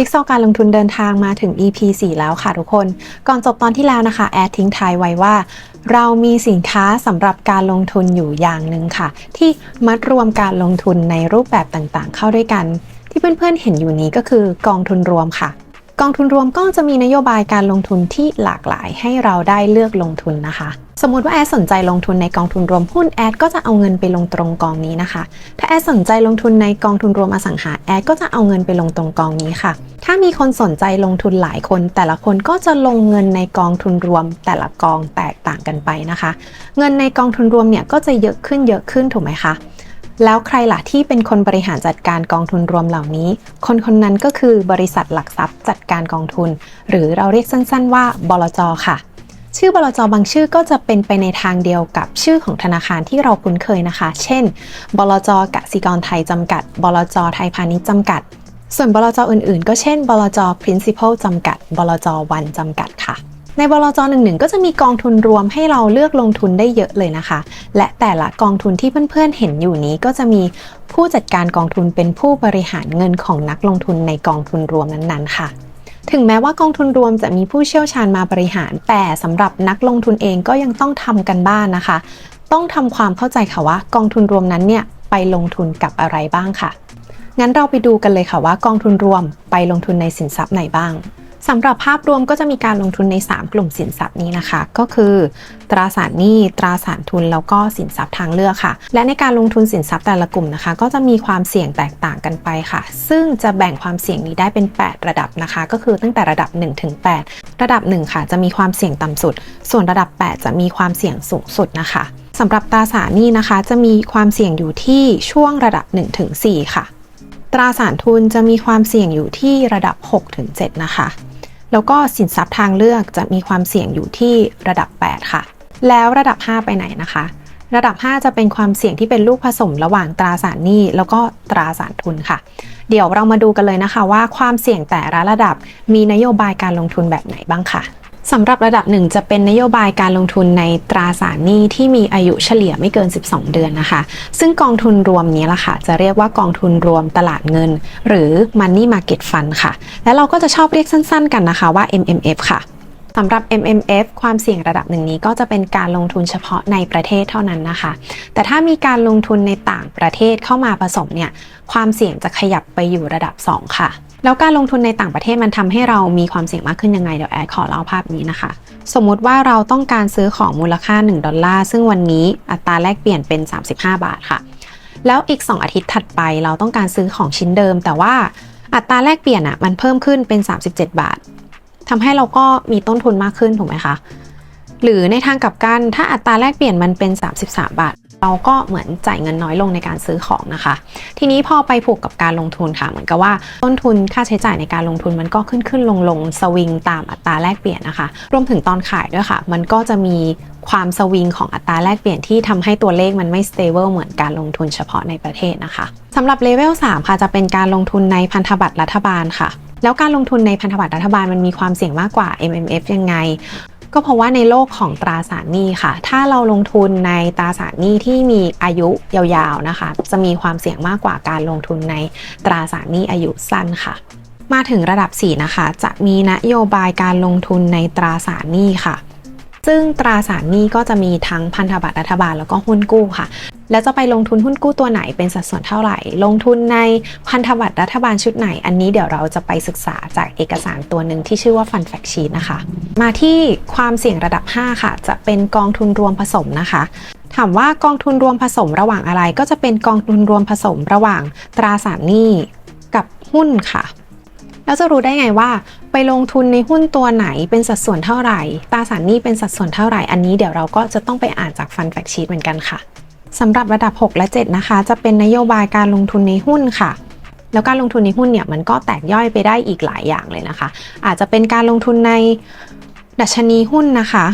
จิ๊กซอการลงทุนเดินทางมาถึง EP 4 แล้วค่ะทุกคน ก่อนจบตอนที่แล้วนะคะ แอดทิ้งท้ายไว้ว่า เรามีสินค้าสำหรับการลงทุนอยู่อย่างหนึ่งค่ะ ที่มัดรวมการลงทุนในรูปแบบต่างๆ เข้าด้วยกัน ที่เพื่อนๆเห็นอยู่นี้ก็คือกองทุนรวมค่ะ กองทุนรวมก็จะมีนโยบายการลงทุนที่หลากหลายให้เราได้เลือกลงทุนนะคะ สมมติว่าแอดสนใจลงทุนในกองทุนรวมหุ้นแอดก็จะเอาเงินไปลงตรงกองนี้นะคะ ถ้าแอดสนใจลงทุนในกองทุนรวมอสังหาแอดก็จะเอาเงินไปลงตรงกองนี้ค่ะ ถ้ามีคนสนใจลงทุนหลายคน แต่ละคนก็จะลงเงินในกองทุนรวม แต่ละกองแตกต่างกันไปนะคะ เงินในกองทุนรวมเนี่ยก็จะเยอะขึ้นเยอะขึ้นถูกไหมคะ แล้วใครล่ะที่เป็นคนบริหารจัดการกองทุนรวมเหล่านี้ คนคนนั้นก็คือบริษัทหลักทรัพย์จัดการกองทุน หรือเราเรียกสั้นๆว่าบลจค่ะ ชื่อบลจบางชื่อก็จะเป็นไปในทางเดียวกับชื่อของธนาคารที่เราคุ้นเคยนะคะ เช่น บลจกสิกรไทยจำกัด บลจไทยพาณิชย์จำกัด ส่วนบลจอื่นๆ ก็เช่น บลจ principal จำกัด บลจวันจำกัดค่ะ ในบลจหนึ่งๆก็จะมีกองทุนรวมให้เราเลือกลงทุนได้เยอะเลยนะคะ และแต่ละกองทุนที่เพื่อนๆเห็นอยู่นี้ก็จะมีผู้จัดการกองทุนเป็นผู้บริหารเงินของนักลงทุนในกองทุนรวมนั้นๆ ค่ะ ถึงแม้ว่ากองทุนรวมจะมีผู้เชี่ยวชาญมาบริหาร แต่สำหรับนักลงทุนเองก็ยังต้องทำกันบ้านนะคะ ต้องทำความเข้าใจค่ะว่ากองทุนรวมนั้นเนี่ยไปลงทุนกับอะไรบ้างค่ะ งั้นเราไปดูกันเลยค่ะว่ากองทุนรวมไปลงทุนในสินทรัพย์ไหนบ้าง สำหรับภาพรวมก็จะมีการลงทุนใน 3 กลุ่มสินทรัพย์นี้นะคะ ก็คือ ตราสารหนี้ตราสารทุนแล้วก็สินทรัพย์ทางเลือกค่ะ และในการลงทุนสินทรัพย์แต่ละกลุ่มนะคะ ก็จะมีความเสี่ยงแตกต่างกันไปค่ะ ซึ่งจะแบ่งความเสี่ยงนี้ได้เป็น 8 ระดับนะคะ ก็คือตั้งแต่ระดับ1ถึง8ระดับ 1 ค่ะ จะมีความเสี่ยงต่ำสุด ส่วนระดับ 8 จะมีความเสี่ยงสูงสุดนะคะสำหรับตราสารหนี้นะคะ จะมีความเสี่ยงอยู่ที่ช่วงระดับ1ถึง4ค่ะตราสารทุนจะมีความเสี่ยงอยู่ที่ระดับ6ถึง7นะคะ แล้วก็สินทรัพย์ทางเลือกจะมีความเสี่ยงอยู่ที่ระดับ 8 ค่ะ แล้วระดับ 5 ไปไหนนะคะ ระดับ 5 จะเป็นความเสี่ยงที่เป็นลูกผสมระหว่างตราสารหนี้แล้วก็ตราสารทุนค่ะ เดี๋ยวเรามาดูกันเลยนะคะว่าความเสี่ยงแต่ละระดับมีนโยบายการลงทุนแบบไหนบ้างค่ะ สำหรับระดับหนึ่งจะเป็นนโยบายการลงทุนในตราสารหนี้ที่มีอายุเฉลี่ยไม่เกิน 12 เดือนนะคะ ซึ่งกองทุนรวมนี้ล่ะค่ะ จะเรียกว่ากองทุนรวมตลาดเงิน หรือ Money Market Fund ค่ะ และเราก็จะชอบเรียกสั้นๆ กันนะคะว่า MMF ค่ะสำหรับ MMF ความเสี่ยงระดับหนึ่งนี้ก็จะเป็นการลงทุนเฉพาะในประเทศเท่านั้นนะคะ แต่ถ้ามีการลงทุนในต่างประเทศเข้ามาผสมเนี่ย ความเสี่ยงจะขยับไปอยู่ระดับ 2 ค่ะ แล้วการลงทุนในต่างประเทศมันทำให้เรามีความเสี่ยงมากขึ้นยังไงเดี๋ยวแอดขอเล่าภาพนี้นะคะ สมมุติว่าเราต้องการซื้อของมูลค่า 1 ดอลลาร์ ซึ่งวันนี้อัตราแลกเปลี่ยนเป็น 35 บาทค่ะ แล้วอีก 2 อาทิตย์ถัดไปเราต้องการซื้อของชิ้นเดิม แต่ว่าอัตราแลกเปลี่ยนอะมันเพิ่มขึ้นเป็น 37 บาททำให้เราก็มีต้นทุนมากขึ้นถูกไหมคะหรือในทางกลับกันถ้าอัตราแลกเปลี่ยนมันเป็น 33 บาท เราก็เหมือนจ่ายเงินน้อยลงในการซื้อของนะคะ ทีนี้พอไปผูกกับการลงทุนค่ะ เหมือนกับว่าต้นทุนค่าใช้จ่ายในการลงทุนมันก็ขึ้นขึ้นลงลงสวิงตามอัตราแลกเปลี่ยนนะคะ รวมถึงตอนขายด้วยค่ะ มันก็จะมีความสวิงของอัตราแลกเปลี่ยนที่ทำให้ตัวเลขมันไม่ stable เหมือนการลงทุนเฉพาะในประเทศนะคะสำหรับเลเวล3ค่ะจะเป็นการลงทุนในพันธบัตรรัฐบาลค่ะ แล้วการลงทุนในพันธบัตรรัฐบาลมันมีความเสี่ยงมากกว่า MMF ยังไง ก็เพราะว่าในโลกของตราสารหนี้ค่ะ ถ้าเราลงทุนในตราสารหนี้ที่มีอายุยาวๆนะคะ จะมีความเสี่ยงมากกว่าการลงทุนในตราสารหนี้อายุสั้นค่ะ มาถึงระดับ 4 นะคะ จะมีนโยบายการลงทุนในตราสารหนี้ค่ะ ซึ่งตราสารหนี้ก็จะมีทั้งพันธบัตรรัฐบาลแล้วก็หุ้นกู้ค่ะแล้วจะไปลงทุนหุ้นกู้ตัวไหนเป็นสัดส่วนเท่าไหร่ ลงทุนในพันธบัตรรัฐบาลชุดไหน อันนี้เดี๋ยวเราจะไปศึกษาจากเอกสารตัวหนึ่งที่ชื่อว่า Fund Fact Sheet นะคะ มาที่ความเสี่ยงระดับ 5 ค่ะ จะเป็นกองทุนรวมผสมนะคะ ถามว่ากองทุนรวมผสมระหว่างอะไร ก็จะเป็นกองทุนรวมผสมระหว่างตราสารหนี้กับหุ้นค่ะแล้วจะรู้ได้ไงว่า ไปลงทุนในหุ้นตัวไหนเป็นสัดส่วนเท่าไหร่ตราสารหนี้เป็นสัดส่วนเท่าไหร่ อันนี้เดี๋ยวเราก็จะต้องไปอ่านจาก Fund Fact Sheet เหมือนกันค่ะสำหรับระดับ 6 และ 7 นะคะ จะเป็นนโยบายการลงทุนในหุ้นค่ะ แล้วการลงทุนในหุ้นเนี่ยมันก็แตกย่อยไปได้อีกหลายอย่างเลยนะคะ อาจจะเป็นการลงทุนใน ดัชนีหุ้นนะคะ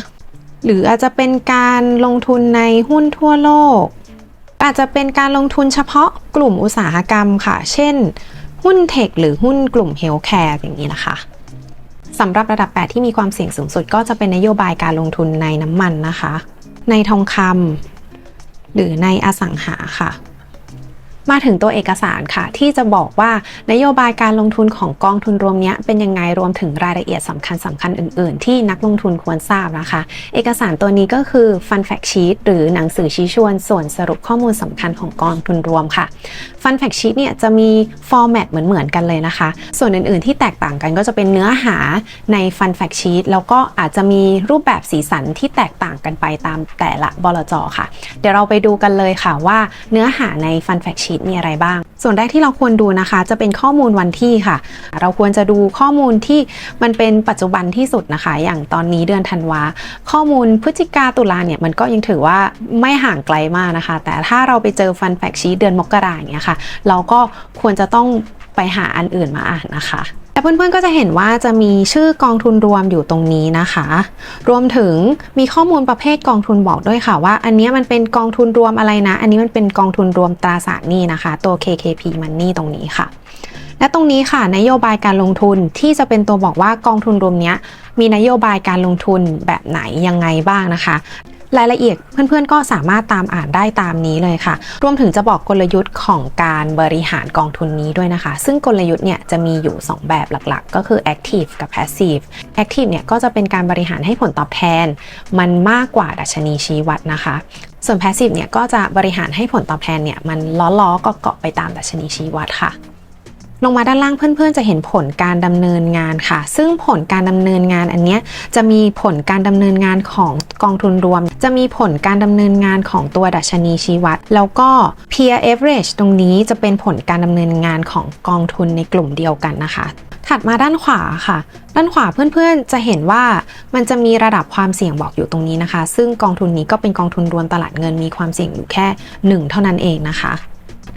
หรืออาจจะเป็นการลงทุนในหุ้นทั่วโลก อาจจะเป็นการลงทุนเฉพาะกลุ่มอุตสาหกรรมค่ะ เช่น หุ้นเทคหรือหุ้นกลุ่มเฮลท์แคร์อย่างนี้นะคะสำหรับระดับ 8 ที่มีความเสี่ยงสูงสุดก็จะเป็นนโยบายการลงทุนในน้ำมันนะคะ ในทองคำหรือในอสังหาค่ะ มาถึงตัวเอกสารค่ะ ที่จะบอกว่านโยบายการลงทุนของกองทุนรวมเนี้ยเป็นยังไงรวมถึงรายละเอียดสำคัญสำคัญอื่น ๆ ที่นักลงทุนควรทราบนะคะ เอกสารตัวนี้ก็คือ Fun Fact Sheet หรือหนังสือชี้ชวน ส่วนสรุปข้อมูลสำคัญของกองทุนรวมค่ะ Fun Fact Sheet เนี่ยจะมีฟอร์แมตเหมือน ๆ กันเลยนะคะ ส่วนอื่น ๆ ที่แตกต่างกันก็จะเป็นเนื้อหาใน Fun Fact Sheet แล้วก็อาจจะมีรูปแบบสีสันที่แตกต่างกันไปตามแต่ละบลจค่ะ เดี๋ยวเราไปดูกันเลยค่ะว่าเนื้อหาใน Fun Fact Sheet มีอะไรบ้าง ส่วนแรกที่เราควรดูนะคะ จะเป็นข้อมูลวันที่ค่ะ เราควรจะดูข้อมูลที่มันเป็นปัจจุบันที่สุดนะคะ อย่างตอนนี้เดือนธันวาข้อมูลพฤศจิกาตุลาเนี่ยมันก็ยังถือว่าไม่ห่างไกลมากนะคะ แต่ถ้าเราไปเจอฟันแฟกชีเดือนมกราอย่างเงี้ยค่ะ เราก็ควรจะต้องไปหาอันอื่นมาอ่านนะคะ แต่เพื่อนๆก็จะเห็นว่าจะมีชื่อกองทุนรวมอยู่ตรงนี้นะคะ รวมถึงมีข้อมูลประเภทกองทุนบอกด้วยค่ะว่า อันนี้มันเป็นกองทุนรวมอะไรนะ อันนี้มันเป็นกองทุนรวมตราสารหนี้นะคะ ตัว KKP Money ตรงนี้ค่ะ และตรงนี้ค่ะนโยบายการลงทุนที่จะเป็นตัวบอกว่ากองทุนรวมเนี้ยมีนโยบายการลงทุนแบบไหนยังไงบ้างนะคะ รายละเอียดเพื่อนๆก็สามารถตามอ่านได้ตามนี้เลยค่ะ รวมถึงจะบอกกลยุทธ์ของการบริหารกองทุนนี้ด้วยนะคะ ซึ่งกลยุทธ์เนี่ยจะมีอยู่ 2 แบบหลักๆ ก็คือ active กับ passive active เนี่ยก็จะเป็นการบริหารให้ผลตอบแทน มันมากกว่าดัชนีชี้วัดนะคะ ส่วน passive เนี่ยก็จะบริหารให้ผลตอบแทนเนี่ยมันล้อๆก็เกาะไปตามดัชนีชี้วัดค่ะ ลงมาด้านล่างเพื่อนๆ จะเห็นผลการดำเนินงานค่ะ ซึ่งผลการดำเนินงานอันนี้จะมีผลการดำเนินงานของกองทุนรวม จะมีผลการดำเนินงานของตัวดัชนีชี้วัด แล้วก็ peer average ตรงนี้จะเป็นผลการดำเนินงานของกองทุนในกลุ่มเดียวกันนะคะ ถัดมาด้านขวาค่ะด้านขวาเพื่อนๆ จะเห็นว่ามันจะมีระดับความเสี่ยงบอกอยู่ตรงนี้นะคะ ซึ่งกองทุนนี้ก็เป็นกองทุนรวมตลาดเงินมีความเสี่ยงอยู่แค่หนึ่งเท่านั้นเองนะคะ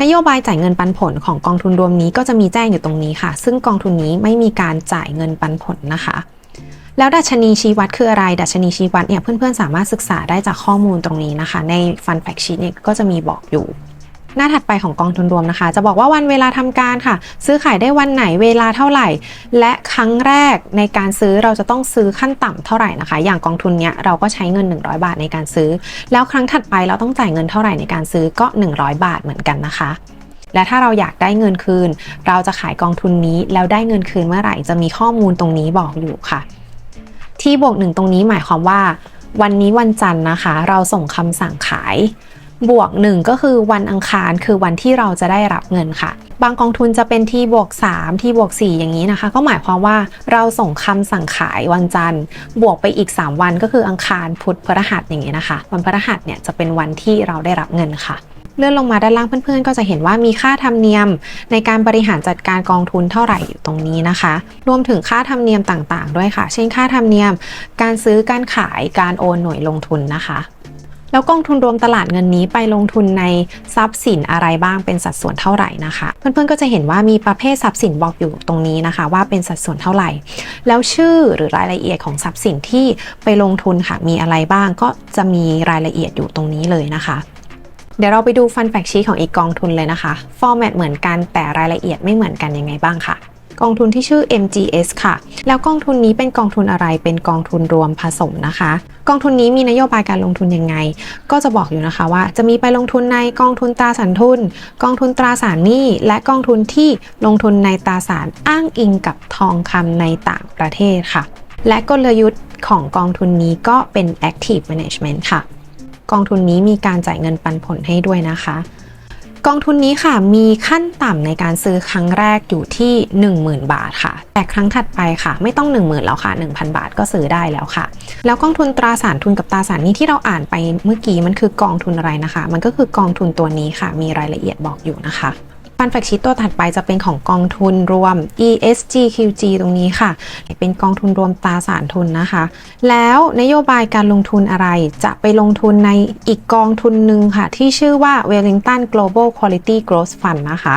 นโยบายจ่ายเงินปันผลของกองทุนรวมนี้ก็จะมีแจ้งอยู่ตรงนี้ค่ะ ซึ่งกองทุนนี้ไม่มีการจ่ายเงินปันผลนะคะ แล้วดัชนีชี้วัดคืออะไร ดัชนีชี้วัดเนี่ยเพื่อนๆสามารถศึกษาได้จากข้อมูลตรงนี้นะคะ ใน Fun Fact Sheet เนี่ยก็จะมีบอกอยู่ หน้าถัดไปของกองทุนรวมนะคะ จะบอกว่าวันเวลาทำการค่ะ ซื้อขายได้วันไหนเวลาเท่าไหร่ และครั้งแรกในการซื้อเราจะต้องซื้อขั้นต่ำเท่าไหร่นะคะ อย่างกองทุนเนี้ยเราก็ใช้เงิน 100 บาทในการซื้อ แล้วครั้งถัดไปเราต้องจ่ายเงินเท่าไหร่ในการซื้อก็ 100 บาทเหมือนกันนะคะและถ้าเราอยากได้เงินคืน เราจะขายกองทุนนี้แล้วได้เงินคืนเมื่อไหร่จะมีข้อมูลตรงนี้บอกอยู่ค่ะ ที่บวกหนึ่งตรงนี้หมายความว่า วันนี้วันจันทร์นะคะ เราส่งคำสั่งขาย บวกหนึ่งก็คือวันอังคารคือวันที่เราจะได้รับเงินค่ะ บางกองทุนจะเป็นที่บวก 3 ที่บวก 4 อย่างนี้นะคะ ก็หมายความว่าเราส่งคำสั่งขายวันจันทร์ บวกไปอีก 3 วันก็คืออังคารพุธพฤหัสอย่างนี้นะคะ วันพฤหัสเนี่ยจะเป็นวันที่เราได้รับเงินค่ะเลื่อนลงมาด้านล่างเพื่อนๆ ก็จะเห็นว่ามีค่าธรรมเนียมในการบริหารจัดการกองทุนเท่าไหร่อยู่ตรงนี้นะคะ รวมถึงค่าธรรมเนียมต่างๆ ด้วยค่ะ เช่นค่าธรรมเนียม การซื้อการขายการโอนหน่วยลงทุนนะคะ แล้วกองทุนรวมตลาดเงินนี้ไปลงทุนในทรัพย์สินอะไรบ้างเป็นสัดส่วนเท่าไหร่นะคะ เพื่อนๆก็จะเห็นว่ามีประเภททรัพย์สินบอกอยู่ตรงนี้นะคะ ว่าเป็นสัดส่วนเท่าไหร่ แล้วชื่อหรือรายละเอียดของทรัพย์สินที่ไปลงทุนค่ะมีอะไรบ้างก็จะมีรายละเอียดอยู่ตรงนี้เลยนะคะเดี๋ยวเราไปดูฟันแฟกชีของอีกกองทุนเลยนะคะ ฟอร์แมตเหมือนกันแต่รายละเอียดไม่เหมือนกันยังไงบ้างค่ะ กองทุนที่ชื่อ MGS ค่ะ แล้วกองทุนนี้เป็นกองทุนอะไรเป็นกองทุนรวมผสมนะคะ กองทุนนี้มีนโยบายการลงทุนยังไง ก็จะบอกอยู่นะคะว่า จะมีไปลงทุนในกองทุนตราสารทุน กองทุนตราสารหนี้และกองทุนที่ลงทุนในตราสารอ้างอิงกับทองคำในต่างประเทศค่ะ และกลยุทธ์ของกองทุนนี้ก็เป็น active management ค่ะ กองทุนนี้มีการจ่ายเงินปันผลให้ด้วยนะคะ กองทุนนี้ค่ะมีขั้นต่ำในการซื้อครั้งแรกอยู่ที่ 10,000 บาทค่ะ แต่ครั้งถัดไปค่ะ ไม่ต้อง 10,000 แล้วค่ะ 1,000 บาทก็ซื้อได้แล้วค่ะ แล้วกองทุนตราสารทุนกับตราสารนี้ที่เราอ่านไปเมื่อกี้มันคือกองทุนอะไรนะคะ มันก็คือกองทุนตัวนี้ค่ะ มีรายละเอียดบอกอยู่นะคะ ฟันแฟกชีตตัวถัดไปจะเป็นของกองทุนรวม ESGQG ตรงนี้ค่ะ เป็นกองทุนรวมตราสารทุนนะคะ แล้วนโยบายการลงทุนอะไรจะไปลงทุนในอีกกองทุนหนึ่งค่ะ ที่ชื่อว่า Wellington Global Quality Growth Fund นะคะ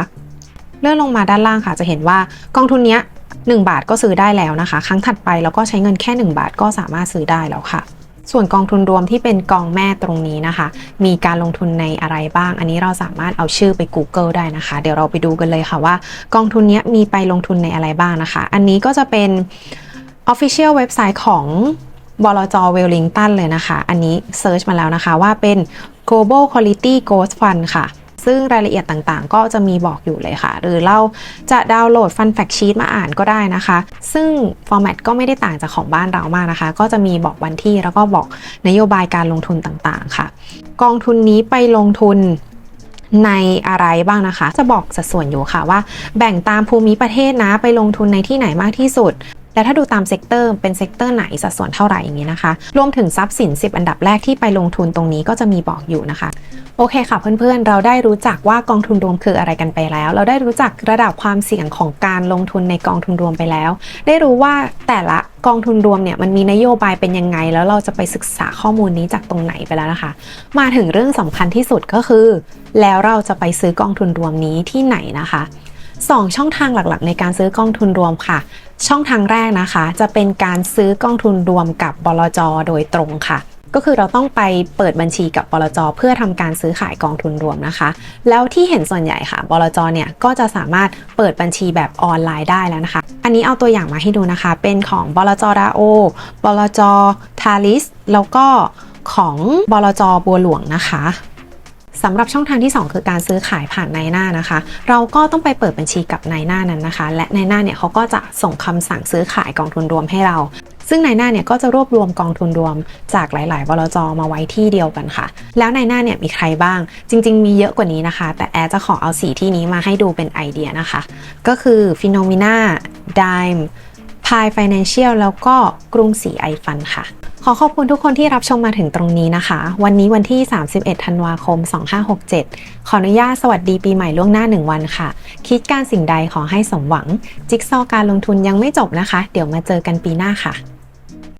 เลื่อนลงมาด้านล่างค่ะจะเห็นว่ากองทุนนี้1บาทก็ซื้อได้แล้วนะคะ ครั้งถัดไปแล้วก็ใช้เงินแค่ 1 บาทก็สามารถซื้อได้แล้วค่ะ ส่วนกองทุนรวมที่เป็นกองแม่ตรงนี้นะคะ มีการลงทุนในอะไรบ้าง อันนี้เราสามารถเอาชื่อไป Google ได้นะคะ เดี๋ยวเราไปดูกันเลยค่ะว่า กองทุนนี้มีไปลงทุนในอะไรบ้างนะคะ อันนี้ก็จะเป็น Official เว็บไซต์ของบลจเวลลิงตันเลยนะคะ อันนี้เซิร์ชมาแล้วนะคะว่าเป็น Global Quality Growth Fund ค่ะ ซึ่งรายละเอียดต่างๆ ก็จะมีบอกอยู่เลยค่ะ หรือเราจะดาวน์โหลด Fun Fact Sheet มาอ่านก็ได้นะคะ ซึ่งฟอร์แมตก็ไม่ได้ต่างจากของบ้านเรามากนะคะ ก็จะมีบอกวันที่แล้วก็บอกนโยบายการลงทุนต่างๆ ค่ะ กองทุนนี้ไปลงทุนในอะไรบ้างนะคะ จะบอกสัดส่วนอยู่ค่ะว่า แบ่งตามภูมิประเทศนะไปลงทุนในที่ไหนมากที่สุด และถ้าดูตามเซกเตอร์เป็นเซกเตอร์ไหนสัดส่วนเท่าไหร่อย่างนี้นะคะ รวมถึงทรัพย์สิน 10 อันดับแรกที่ไปลงทุนตรงนี้ก็จะมีบอกอยู่นะคะ โอเคค่ะเพื่อนๆ เราได้รู้จักว่ากองทุนรวมคืออะไรกันไปแล้ว เราได้รู้จักระดับความเสี่ยงของการลงทุนในกองทุนรวมไปแล้ว ได้รู้ว่าแต่ละกองทุนรวมเนี่ยมันมีนโยบายเป็นยังไง แล้วเราจะไปศึกษาข้อมูลนี้จากตรงไหนไปแล้วนะคะ มาถึงเรื่องสำคัญที่สุดก็คือ แล้วเราจะไปซื้อกองทุนรวมนี้ที่ไหนนะคะ สองช่องทางหลักๆ ในการซื้อกองทุนรวมค่ะ ช่องทางแรกนะคะ จะเป็นการซื้อกองทุนรวมกับบลจโดยตรงค่ะก็คือเราต้องไปเปิดบัญชีกับบลจเพื่อทำการซื้อขายกองทุนรวมนะคะ แล้วที่เห็นส่วนใหญ่ค่ะบลจเนี่ยก็จะสามารถเปิดบัญชีแบบออนไลน์ได้แล้วนะคะ อันนี้เอาตัวอย่างมาให้ดูนะคะ เป็นของบลจดาโอบลจทาลิสแล้วก็ของบลจบัวหลวงนะคะ สำหรับช่องทางที่ 2 คือการซื้อขายผ่านนายหน้านะคะ เราก็ต้องไปเปิดบัญชีกับนายหน้านั้นนะคะ และนายหน้าเนี่ยเขาก็จะส่งคำสั่งซื้อขายกองทุนรวมให้เรา ซึ่งนายหน้าเนี่ยก็จะรวบรวมกองทุนรวมจากหลาย ๆ บลจมาไว้ที่เดียวกันค่ะ แล้วนายหน้าเนี่ยมีใครบ้าง จริง ๆ มีเยอะกว่านี้นะคะ แต่แอร์จะขอเอาสีที่นี้มาให้ดูเป็นไอเดียนะคะ ก็คือ p h e n o m e n a Dime Pi Financial แล้วก็กรุงศรีไอฟันค่ะ ขอขอบคุณทุกคนที่รับชมมาถึงตรงนี้นะคะ วันนี้วันที่ 31 ธันวาคม 2567 ขออนุญาตสวัสดีปีใหม่ล่วงหน้า 1 วันค่ะ คิดการสิ่งใดขอให้สมหวัง จิ๊กซอว์การลงทุนยังไม่จบนะคะ เดี๋ยวมาเจอกันปีหน้าค่ะ